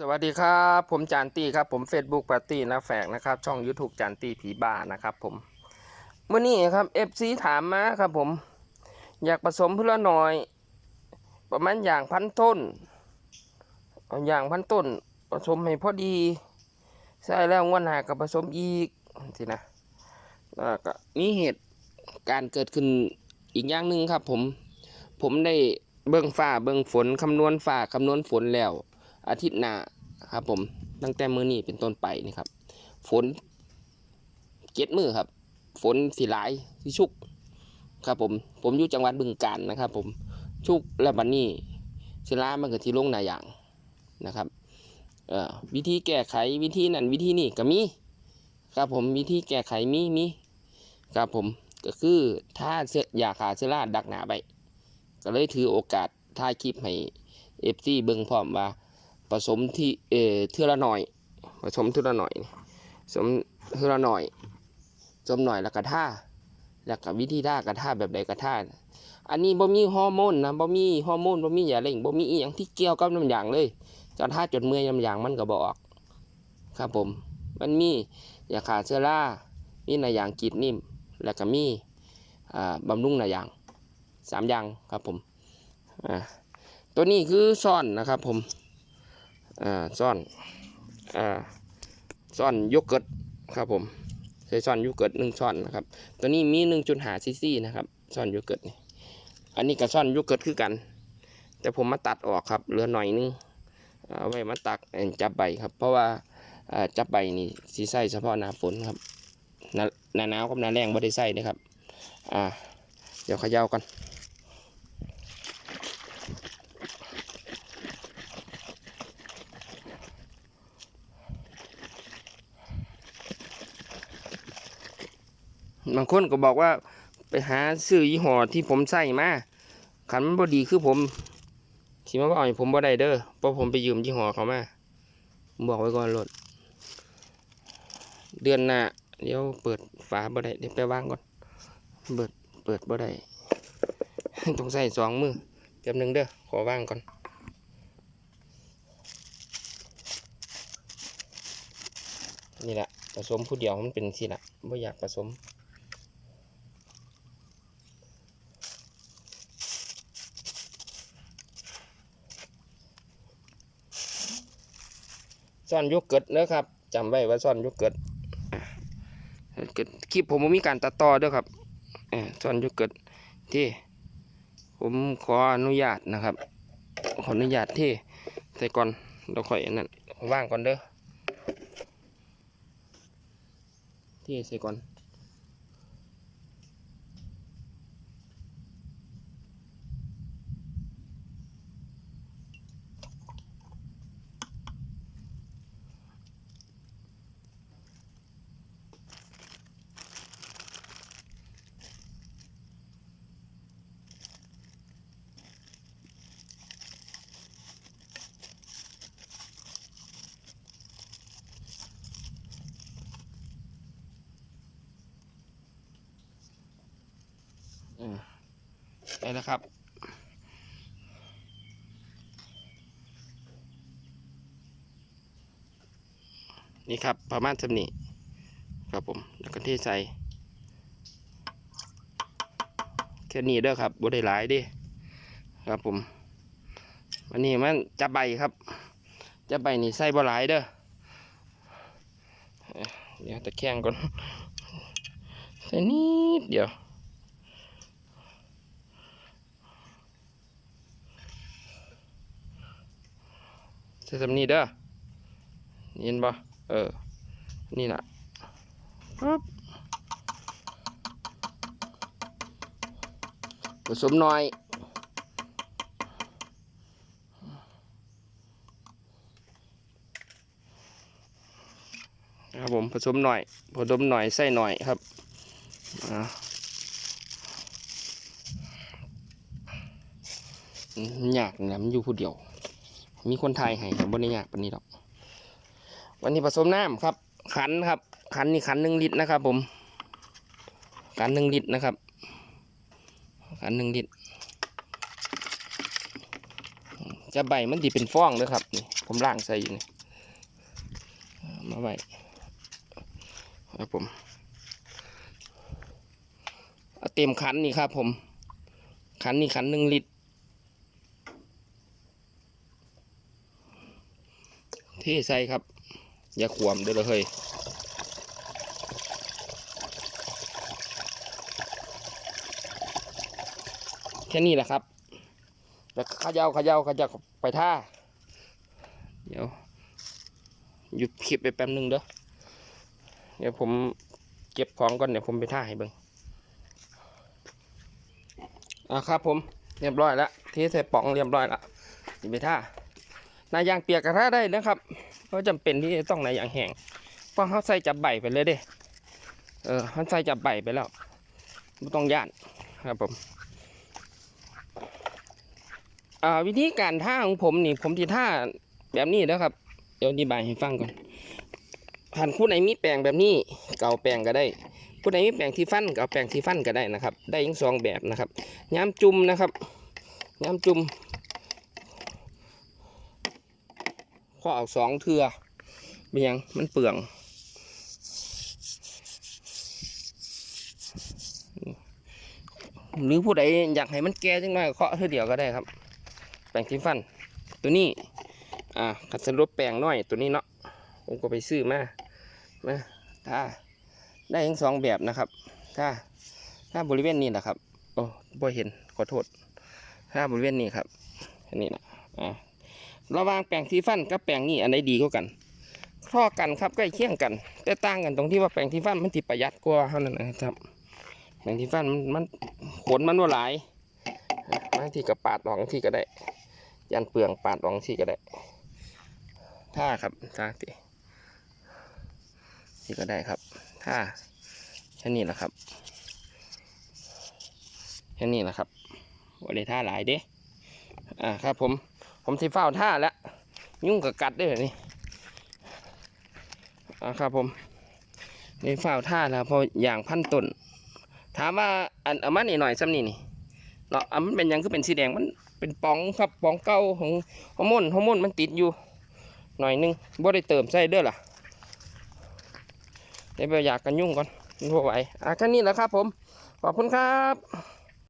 สวัสดีครับ ผมจานตีครับผม Facebook ปาร์ตี้นะแฝกนะครับ ช่อง YouTube จานตีผีบ้านะครับผมเมื่อนี้ครับ FC ถามมาครับผม อยากผสมเพื่อหน่อย ประมาณอย่างพันต้นอย่างพันต้นผสมให้พอดีใช่แล้วงวนหากับผสมอีกสินะแล้วก็มีเหตุการเกิดขึ้นอีกอย่างหนึ่งครับผมผมได้เบิ่งฟ้าเบิ่งฝนคำนวณฟ้าคำนวณฝนแล้ว อาทิตย์หน้าครับ ผมตั้งแต่มื้อนี้เป็นต้นไปนี่ครับ ฝนเจ็ดมือครับ ฝนสีหลายสีชุกครับผมผมอยู่จังหวัดบึงกาฬนะครับ ผมชุกและบันนี้สิลามันก็ที่ลงหนาอย่างนะครับวิธีแก้ไขวิธีนั้นวิธีนี้ก็มีครับผมวิธีแก้ไขมีมีครับผมก็คือถ้าเสื้อยาขาเชื้อราดักหนาไปก็เลยถือโอกาสถ่ายคลิปให้เอฟซีเบิ่งพร้อมว่า ผสมที่เอ่อเทือละหน่อยผสมเทือละหน่อยผสมเทือละหน่อยผสมหน่อยแล้วก็ท่าแล้วก็วิธีท่ากระท่าแบบใดกระท่าอันนี้บ่มีฮอร์โมนนะบ่มีฮอร์โมนบ่มียาเร่งบ่มีอีหยังที่เกี่ยวกับน้ำยางเลยกระท่าจนเมื่อยน้ำยางมันก็บ่ออก ครับผม มันมียาขาเชื้อรามีหนายางกีดนิ่ม แล้วก็มีอ่าบำรุงหนายางสามอย่างครับผมอ่าตัวนี้คือซ่อนนะครับผม อ่าซ่อนอ่าซ่อนโยเกิร์ตครับผมใช้ซ่อนโยเกิร์ตหนึ่งซ่อนนะครับ ตัวนี้มีหนึ่งจุดหาซีซีนะครับซ่อนโยเกิร์ตนี่ อันนี้ก็ซ่อนโยเกิร์ตคือกัน แต่ผมมาตัดออกครับ เหลือหน่อยนึงเอาไว้มาตักจับใบครับ เพราะว่าจับใบนี่สีใส่เฉพาะหน้าฝนครับหน้าหนาวกับหน้าแรงไม่ได้ใส่นะครับ อ่า เดี๋ยวขย่ากัน บางคนก็บอกว่าไปหาซื้อยี่ห้อที่ผมใส่มาขันมันบดีคือผมขีมาบอกให้ผมบ่ได้เด้อเพราะผมไปยืมยี่ห้อเขามาผมบอกไว้ก่อนรถเดือนหน้าเดี๋ยวเปิดฝาบ่ได้เดี๋ยวไปวางก่อนเปิดเปิดบ่ได้ต้องใส่สองมือเก็บหนึ่งเด้อขอวางก่อนนี่แหละผสมผู้เดียวมันเป็นสิละบ่อยากผสม ซ่อนยุกเกิร์ตนะครับจำไว้ว่าซ่อนยเกิร์ตอะเกิดคลิปผมมีการตัดต่อด้วยครับซ่อนยุกเกิดที่ผมขออนุญาตนะครับ ขออนุญาตที่ใส่ก่อนเราค่อยนั่นว่างก่อนเด้อที่ใส่ก่อน ได้แล้วครับ นี่ครับประมาณสำนี้ครับผม แล้วก็เทใส่แค่นี้เด้อครับบ่ได้หลายดิครับผม วันนี้มันจับใบครับจับใบนี่ใส่บ่หลายเด้อเดี๋ยวตะแคงก่อนใส่นิดเดียว ใส่สำนีเด้อเห็นบ่เออ นี่นะปั๊บผสมหน่อยครับผมผสมหน่อยผสมหน่อยใส่หน่อยครับอ่ายากนะมันอยู่ผู้เดียว มีคนไทยให้ครับบนนี้ยากปนนี้หรอก วันนี้ผสมน้ำครับ ขันครับ ขันนี่ขันหนึ่งลิตรนะครับ ผม ขันหนึ่งลิตรนะครับ ขันหนึ่งลิตรจะใบมันดีเป็นฟองเลยครับนี่ผมล่างใส่อยู่นี่เอามาไว้ครับผมเเต็มขันนี่ครับ ผม ขันนี่ขันหนึ่งลิตร ทใส่ครับ อย่าขวมเด้อเลยเฮ้ยแค่นี้แหละครับแล้วเขย่าเขย่าเขย่าไปท่า เดี๋ยวหยุดคลิปไปแป๊บนึงเด้อ เดี๋ยวผมเก็บของก่อนเดี๋ยวผมไปท่าให้เบิ่งอะครับผมเรียบร้อยแล้วเทใส่ป๋องเรียบร้อยแล้วไปท่า นายางเปียกกระท่าได้นะครับเพราะจำเป็นที่จะต้องนายยางแห้งเพราะเขาใส่จับใบไปเลยเด้เออเขาใส่จับใบไปแล้วไม่ต้องย่านครับผมวิธีการท่าของผมนี่ผมที่ท่าแบบนี้นะครับ เดี๋ยวอธิบายให้ฟังก่อนผ่านผู้ไหนมีแปลงแบบนี้เก่าแปลงก็ได้ผู้ใดมีแปลงที่ฟันเก็เอาแปลงที่ฟันก็ได้นะครับ ได้ทั้งสองแบบนะครับย้ำจุ่มนะครับย้ำจุ่มข้ อเอาสองเทือเป็นยังมันเปลืองหรือผู้ใดอยากให้มันแก่จังหน่อยก็เคาะเท่าเดียวก็ได้ครับ แปรงสีฟัน ตัวนี้ อ่าขัดสรุปแปรงหน้อยตัวนี้เนาะผมก็ไปซื้อมามาถ้าได้ทั้งสองแบบนะครับ ถ้าถ้าบริเวณนี้แหละครับโอ้บ่เห็นขอโทษถ้าบริเวณนี้ครับอันนี้นะอ่า ระหว่างแปรงสีฟันกับแปรงนี่อันไหนดีกว่ากันคล้อกันครับใกล้เคียงกัน แต่ต่างกันตรงที่ว่าแปรงสีฟันมันติประหยัดกว่าเท่านั้นนะครับแปรงสีฟันมันขนมันว่าหลายบางทีก็ปาดออกบางที่ก็ได้ ยันเปลืองปาดออกบางที่ก็ได้ท่าครับท่าตีที่ก็ได้ครับท่าแค่นี้แหละครับแค่นี้แหละครับวันนี้ท่าหลายเด้อ่าครับผม ผมทีเฝ้าท่าแล้วยุ่งกับกัดได้เลยนี่อ่าครับผมนี่เฝ้าท่าแล้วพออย่างพันต้นถามว่าอันอามานี่หน่อยซ้ำนี่นี่เนาะอะมันเป็นยังคือเป็นสีแดงมันเป็นปองครับปองเก่าของฮอร์โมนฮอร์โมนมันติดอยู่ หน่อยนึงบ่ได้เติมใส่เด้อล่ะเดี๋ยวไปอยากกันยุ่งก่อนมันบ่ไหวอะแค่นี้แหละครับผมขอบคุณครับ